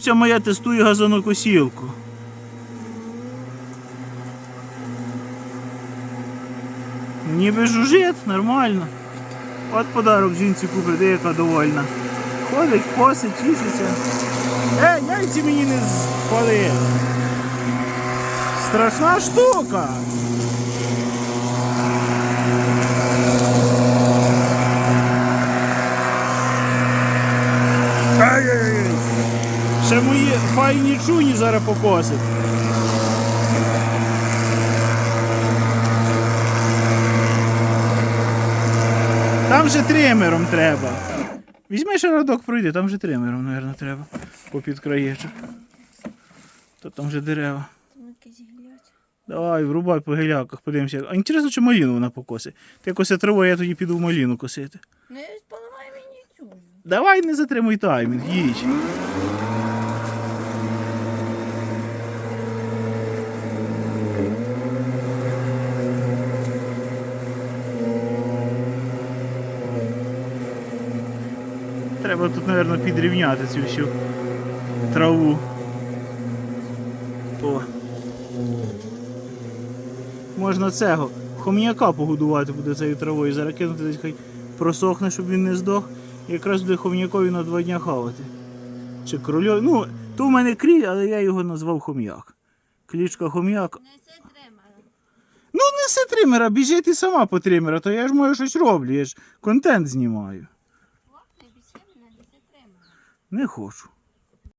Ця моя тестує газонокосілку. Ніби жужить, нормально. От подарок жінці купив, де яка довольна. Ходить, косить, тішиться. Е, яйці мені не спали. Страшна штука. Ще мої файні чуні зараз покосить. Там же тримером треба. Візьми ще радок пройди, там же тримером, мабуть, треба. Попід краєчок. То там же дерева. Давай, врубай по гіляках, подивимося. А інтересно, чи маліну вона покосить. Ти кося траву, я тоді піду в маліну косити. Не поламай мені цю. Давай не затримуй таймінг, їдь. Треба тут, мабуть, підрівняти цю всю траву. О. Можна цього. Хом'яка погодувати буде цією травою. Зараз кинути десь хай просохне, щоб він не здох. Якраз буде хом'якові на два дня хавати. Чи крольові. Ну, то в мене кріль, але я його назвав хом'як. Клічка хом'як. Не це тримала. Ну, неси тримера, біжи ти сама по тримера, то я ж маю щось роблю, я ж контент знімаю. О, не бісі мене, не це тримала. Не хочу.